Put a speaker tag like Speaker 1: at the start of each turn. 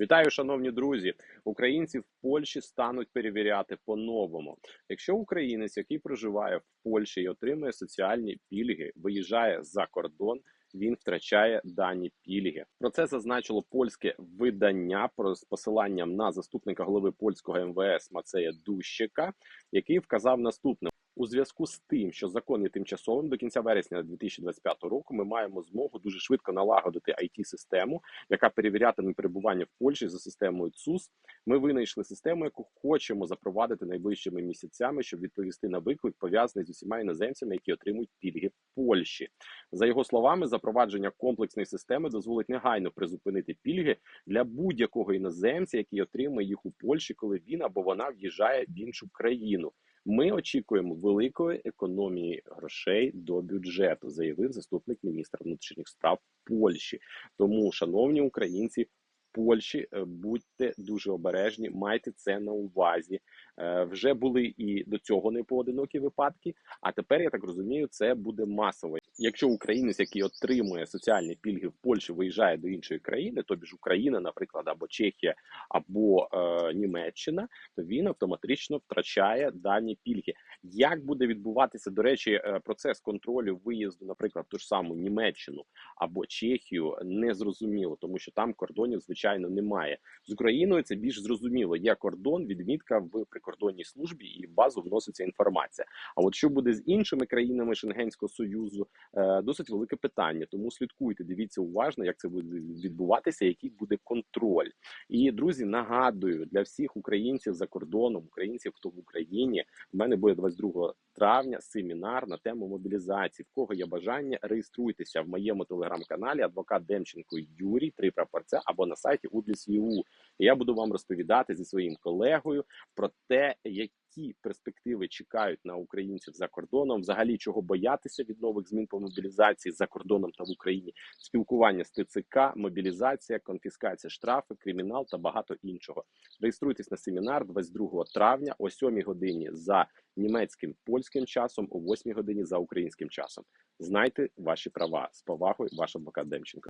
Speaker 1: Вітаю, шановні друзі. Українці в Польщі стануть перевіряти по-новому. Якщо українець, який проживає в Польщі і отримує соціальні пільги, виїжджає за кордон. Він втрачає дані пільги. Про це зазначило польське видання з посиланням на заступника голови польського МВС Мацея Дущика, який вказав наступне. У зв'язку з тим, що закон є тимчасовим до кінця вересня 2025 року, ми маємо змогу дуже швидко налагодити it систему яка перевірятиме перебування в Польщі за системою ЦУС. Ми винайшли систему, яку хочемо запровадити найближчими місяцями, щоб відповісти на виклик, пов'язаний з усіма іноземцями, які отримують пільги в Польщі. За його словами, запровадження комплексної системи дозволить негайно призупинити пільги для будь-якого іноземця, який отримує їх у Польщі, коли він або вона в'їжджає в іншу країну. Ми очікуємо великої економії грошей до бюджету, заявив заступник міністра внутрішніх справ Польщі. Тому, шановні українці. Польщі е, будьте дуже обережні, майте це на увазі. Е, Вже були і до цього непоодинокі випадки. А тепер я так розумію, це буде масово. Якщо українець, який отримує соціальні пільги в Польщі, виїжджає до іншої країни, тобі ж Україна, наприклад, або Чехія, або е, Німеччина, то він автоматично втрачає дані пільги. Як буде відбуватися до речі, е, процес контролю виїзду, наприклад, ту ж саму Німеччину або Чехію, не зрозуміло, тому що там кордонів звичайно немає. З Україною це більш зрозуміло. Є кордон, відмітка в прикордонній службі, і в базу вноситься інформація. А от що буде з іншими країнами Шенгенського союзу, е, досить велике питання. Тому слідкуйте, дивіться уважно, як це буде відбуватися, який буде контроль. І друзі, нагадую для всіх українців за кордоном, українців, хто в Україні, в мене буде 22 травня семінар на тему мобілізації. В кого є бажання, реєструйтеся в моєму телеграм-каналі Адвокат Демченко Юрій, три прапорця або на сайті Удліс.ю. І я буду вам розповідати зі своїм колегою про те, які перспективи чекають на українців за кордоном, взагалі чого боятися від нових змін по мобілізації за кордоном та в Україні, спілкування з ТЦК, мобілізація, конфіскація штрафи, кримінал та багато іншого. Реєструйтесь на семінар 22 травня о 7 годині за німецьким польським часом, о 8 годині за українським часом. Знайте ваші права з повагою, ваш адвокат Демченко.